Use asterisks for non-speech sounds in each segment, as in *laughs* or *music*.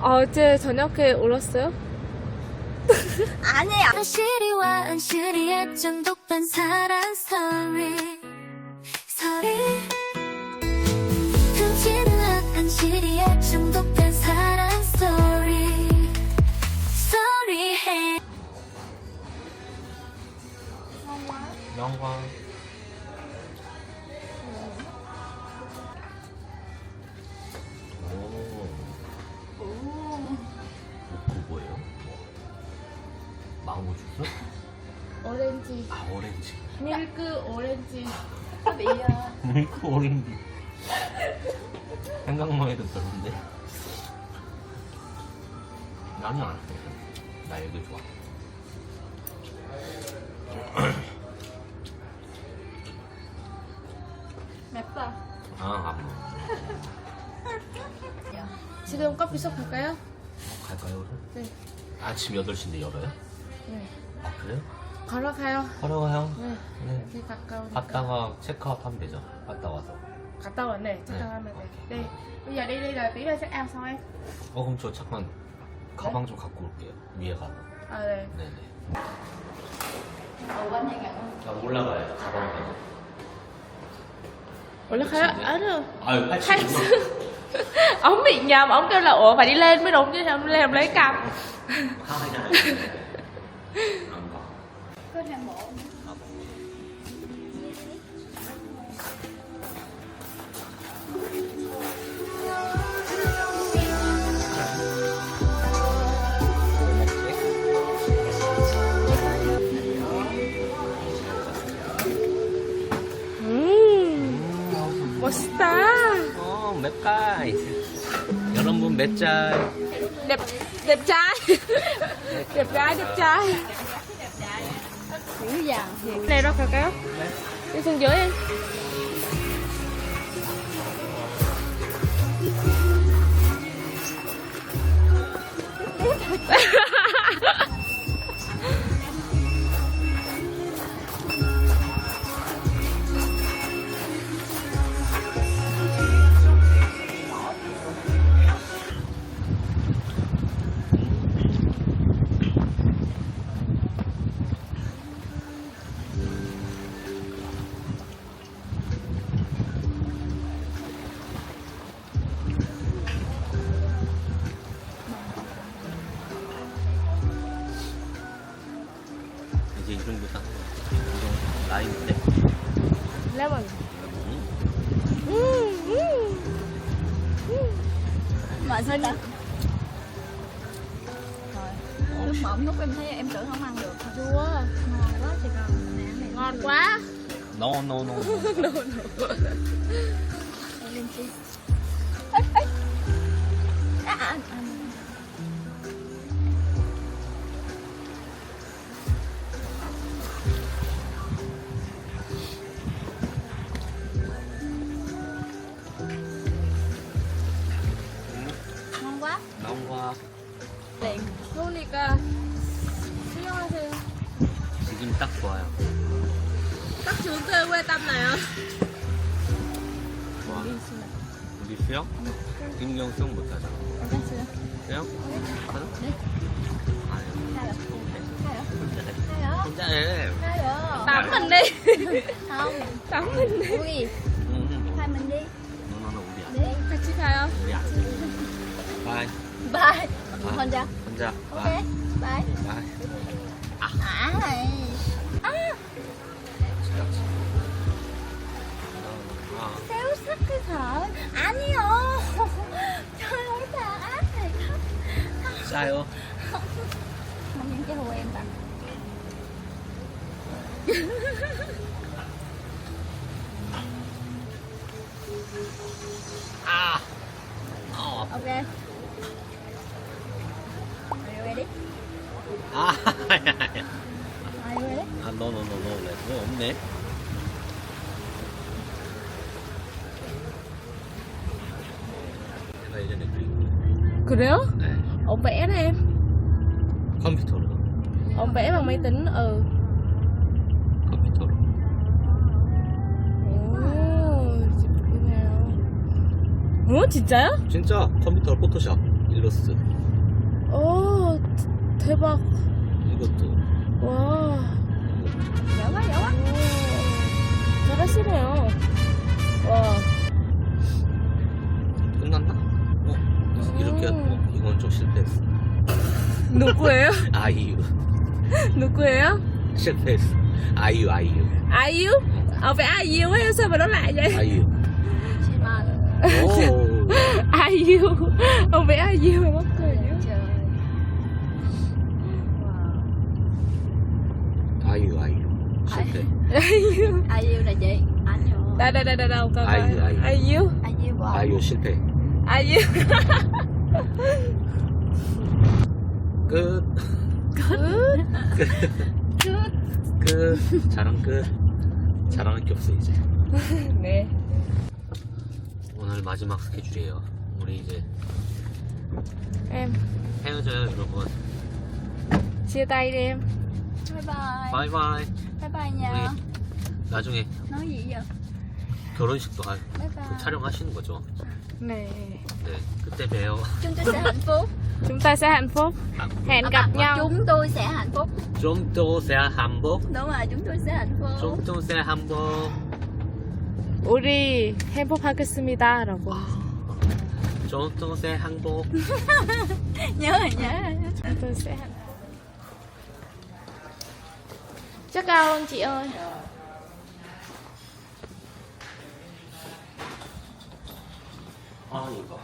아, 어제 저녁에 울었어요? 아니야. 안시리와 안시리의 중독된 사랑 스토리 흔치는 않 안시리의 중독된 사랑 스토리 스토리해 영광. 오렌지. 아 오렌지. 밀크 오렌지. 밀크 오렌지. 생각만 해도 별론데. 나는 안 돼. 나 이거 좋아. 맵다. 아, 안 먹어. 지금 커피 숍 갈까요? 갈까요, 우선? 네. 아침 8시인데 열어요? 네. 아, 그래요? 걸어가요. 걸어가요? 네. 네. 여기 가까우니까. 갔다가 체크아웃 하면 되죠. 갔다 와서. 갔다 왔네. 잠깐만. 네. 네. Bây giờ đi đi rồi tí nữa sẽ ăn xong em. 어, 그럼 저 잠깐 가방 좀 갖고 올게요. 위에 가서. 아, 네. 네네. 아, 올라가요. 가방 가서. 올라가요? Được. 아유, 80. ông bị nhầm, ông kêu là ủa phải đi lên mới đúng chứ không lên lấy cầm. 안 가. 음, 멋있다. 어, 맵가이. 여러분, trai đẹp gái đẹp trai Dữ dằn. này đâu 갈까요? đi xuống dưới em 이제 lemon Mà sao ta? Rồi. Nước mỏng lúc em thấy em tưởng không ăn được. chua Ngon quá chị này. ngon quá No, no, no. *laughs* Em lên chi. Ê, ê. À, à, 딱 좋아요. 딱 tâm này không? 좋아. 우리 수영? 김경 수영. Em xưa. 수영? 하나? 네. 아니요. 혼자해. Hai rồi. tắm mình đi Không. tắm mình đi Ui. 응. Hai mình đi. 너너너 우리 안. Đi. 같이 가요 우리 안. 바이. Bye. 아, 혼자. 혼자. Ok. 바이. Bye. 바이. Này. À, 아, cái thợ. 아니요. Những cái hù em tặng. 아. 어. You 예전에 그리고 그래요? 네. ông vẽ đó em 컴퓨터로 ông vẽ bằng máy tính ừ 컴퓨터로 오, 어, 진짜요? 진짜 컴퓨터 포토샵 일러스트. 오 대박. 이것도. 와. 누구예요? 아이유. 누구예요? 실패했어. 아이유 아이유. 아이유? Ờ phải 아이유 hay sao mà nó lại vậy? 아이유. Chị mà. 오. 아이유. Ông phải 아이유 mà mắc cười dữ. Trời. Wow. 아이유 아이유. 실패. 아이유. Ai yêu là chị? Anh rồi. Đây đây đây đây đâu coi 아이유, coi. 아이유. 아이유. Ai yêu của anh? 아이유 실패. 아이유. 끝. 끝. 끝. 자랑 끝. 자랑할 게 없어 이제. *laughs* 네. 오늘 마지막 스케줄이에요. 우리 이제 Em 헤어져요 여러분. Bye bye. 바이바이. Nha. 우리 나중에 vậy? 결혼식도 할 Bye bye. 촬영하시는 거죠? Nè. 네. 그때 봬요. Hạnh *laughs* phúc. Chúng ta sẽ hạnh phúc. Hẹn À, gặp mà nhau. Chúng tôi sẽ hạnh phúc. 좀더 세 한복. Đúng rồi, chúng tôi sẽ hạnh phúc. 좀더 세 한복. 우리 행복하겠습니다라고. 좀더 세 한복. *laughs* Nhớ rồi, nhớ rồi. Chúng tôi sẽ hạnh Chắc cao không chị ơi? 아 이거.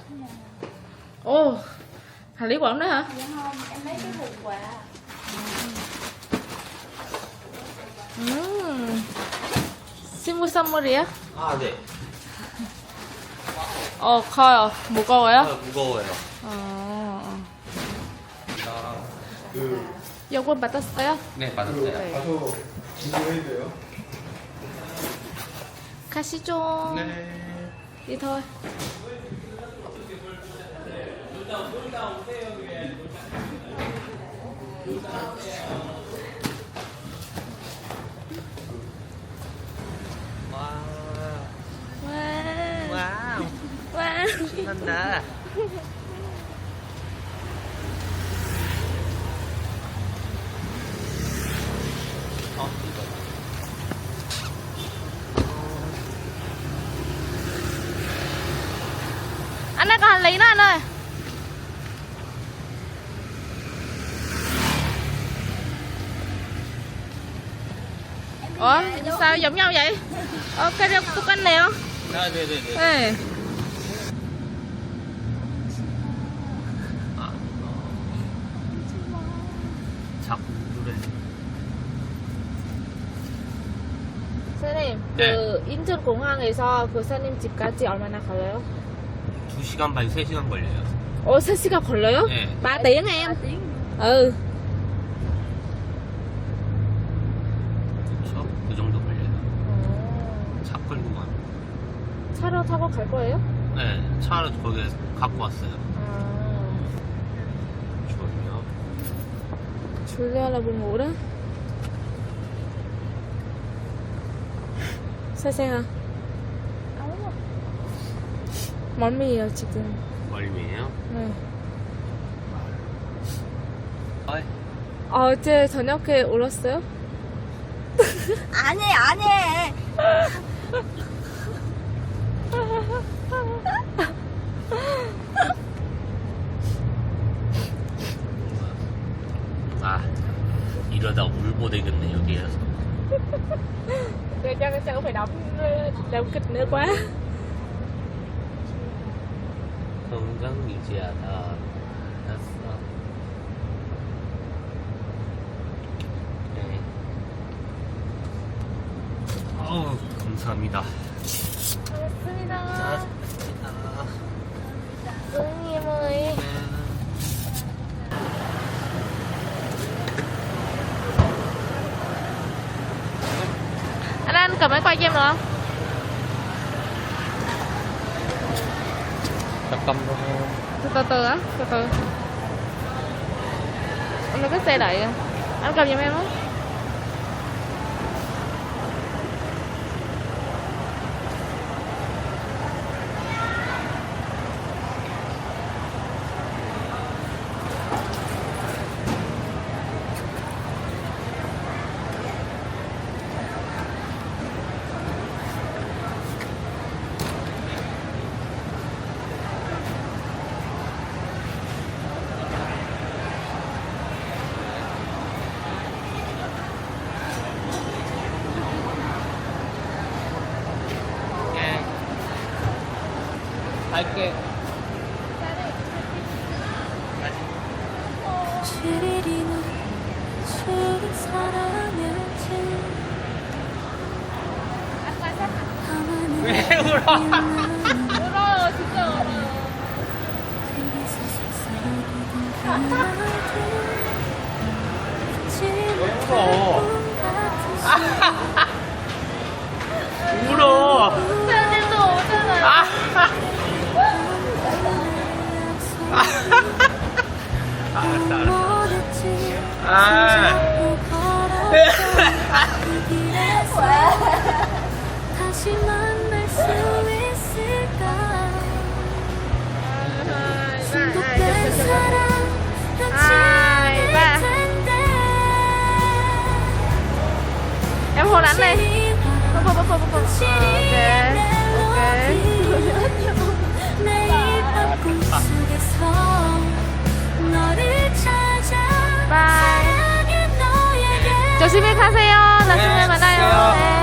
Ồ, hành lý quẩn đó hả? Dạ không, em lấy cái hộp quà. 음. 친구 선물이야? 아 네. 어, 커요. 무거워요? 아, 무거워요. 어. 요거 받았어요? 네 받았어요. 가서 준비해야 돼요. 가시죠. 네. đi thôi 와. wow 와우. wow 신난다. *laughs* 어 이거. anh ơi có hành lý đó anh ơi ủa sao giống nhau vậy ờ cái đó của anh nè không 아. 네. 아. 자꾸 노래. 선생님 네. 그 인천 공항에서 부산님 집까지 얼마나 걸려요? 2시간 반 3시간 걸려요. 어 3시간 걸려요? 네. 3 tiếng em ừ 그렇죠? 그 정도 걸려요. 차 끌고 가. 차로 타고 갈 거예요? 네, 차를 거기 갖고 왔어요. 아. 졸려 đó sao xe hả? món mì 지금 멀미예요? 네. 어이. 어제 저녁에 울었어요? 아니, 아니. *laughs* 아, 이러다 울보 되겠네, 여기에서. Để cho cái sẽ phải đóng đóng kịch nữa quá 건강 유지하다. 알았어. 네. 어우, 감사합니다. 고맙습니다 고맙습니다. 선 cầm máy quay cho em được không? Tập cầm. Từ từ á từ từ. Anh có xe đẩy anh cầm giùm em á. 사랑했지 왜 울어? 안해 봐봐 봐봐 봐봐 오케이. 오케이. 네. 바이 네. 조심히 가세요. 나중에 만나요. 네.